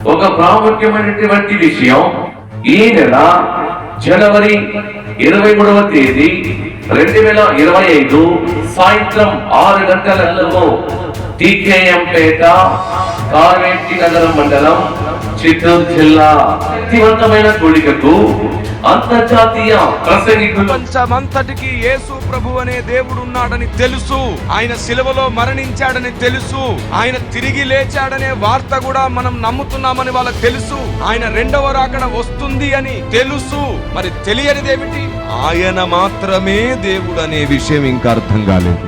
ఒక ప్రాముఖ్యమైనటువంటి విషయం ఈ నెల జనవరి ఇరవై మూడవ తేదీ రెండు వేల ఇరవై ఐదు సాయంత్రం ఆరు గంటలలో టీకేఎం పేట కార్వేటి నగరం మండలం చిత్తూరు జిల్లా శక్తివంతమైన కూడికకు అంతర్జాతీయ యేసు ప్రభు అనే దేవుడు ఉన్నాడని తెలుసు. ఆయన సిలువలో మరణించాడని తెలుసు. ఆయన తిరిగి లేచాడనే వార్త కూడా మనం నమ్ముతున్నామని వాళ్ళకి తెలుసు. ఆయన రెండవ రాకడ వస్తుంది అని తెలుసు. మరి తెలియనిదేమిటి? ఆయన మాత్రమే దేవుడు అనే విషయం ఇంకా అర్థం కాలేదు.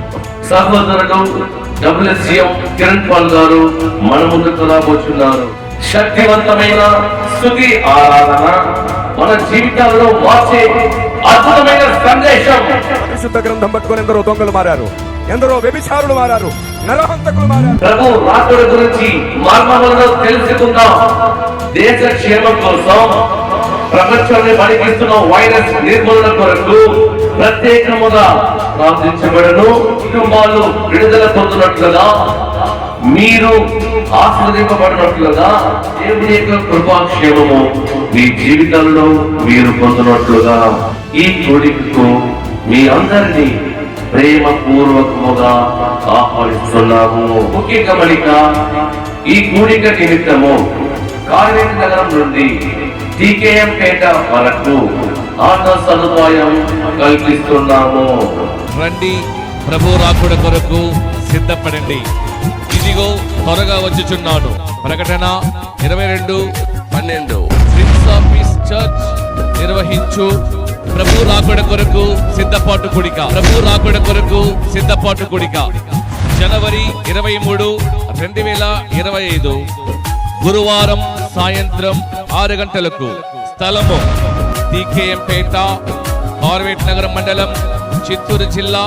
సహోదరుడు డబ్ల్యూసీఎం కిరణ్ పాల్ గారు మన ముందుకు రాబోతున్నారు. శక్తివంతమైన స్థుతి ఆరాధన మన జీవితాల్లో మార్చే అద్భుతమైన సందేశం. పరిశుద్ధ గ్రంథం పట్టుకొని ఎందరో దొంగలు మారారు ఎందరో వ్యభిచారులు మారారు నరహంతకులు మారారు. ప్రభు రాకుడి గురించి మర్మములను తెలుసుకుందాం. దేశ క్షేమం కోసం ప్రపంచాన్ని పనికిస్తున్న వైరస్ నిర్మూలన కొరకు ప్రత్యేకముగా ప్రార్థించబడను. కుటుంబాలు విడుదల పొందినట్లుగా మీరు ఆస్వాదింపబడినట్లుగా దేవుని యొక్క కృపాక్షేమము మీ జీవితంలో మీరు పొందినట్లుగా ఈ కోడికకు మీ అందరినీ ప్రేమ పూర్వకముగా ఆహ్వానిస్తున్నాము. ముఖ్య గమనిక ఈ కూడిక నిమిత్తము కార్వేటి నగరం నుండి టీకేఎం పేట వరకు ఆటో సదుపాయం కల్పిస్తున్నాము. రండి ప్రభు రాకుడ కొరకు సిద్ధపడండి. ఇదిగో త్వరగా వచ్చుచున్నాను. ప్రకటన ఇరవై రెండు. పన్నెండు. ప్రిన్స్ ఆఫ్ పీస్ చర్చ్ నిర్వహించు ప్రభు రాకుడ కొరకు సిద్ధపాటు కుడిక. ప్రభు రాకుడ కొరకు సిద్ధపాటు కుడిక. జనవరి ఇరవై మూడు రెండు వేల ఇరవై ఐదు. గురువారం సాయంత్రం ఆరు గంటలకు స్థలము. పేట కార్వేట్ నగరం మండలం చిత్తూరు జిల్లా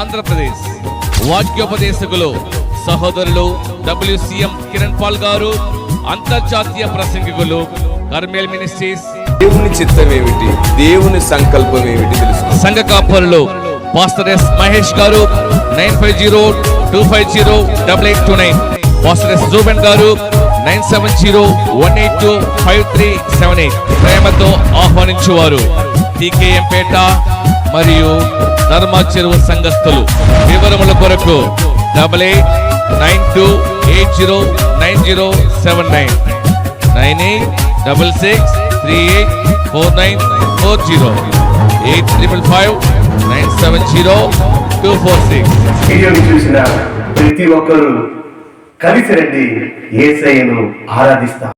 ఆంధ్రప్రదేశ్. వాక్యోపదేశకులు సహోదరులు డబ్ల్యూసీఎం కిరణ్ పాల్ గారు అంతర్జాతీయ ప్రసంగికులు కర్మేల్ మినిస్ట్రీస్. దేవుని చిత్తం ఏమిటి? దేవుని సంకల్పం ఏమిటి? తెలుసు సంఘ కాపరులు పాస్టర్ ఎస్ మహేష్ గారు nine five zero two five zero double eight two nine. Pastor S Jubin గారు nine seven zero one eight two five three seven eight. ప్రేమతో ఆహ్వానించువారు టీకేఎం పేట మరియు ధర్మ చెరువు సంఘస్థులు. వివరముల కొరకు double eight nine two eight zero nine zero seven nine. Nine eight double six three eight four nine four zero. Eight triple five nine seven zero two four six. చూసిన ప్రతి ఒక్కరూ కలిసి రండి ఏసయ్యను ఆరాధిస్తాం.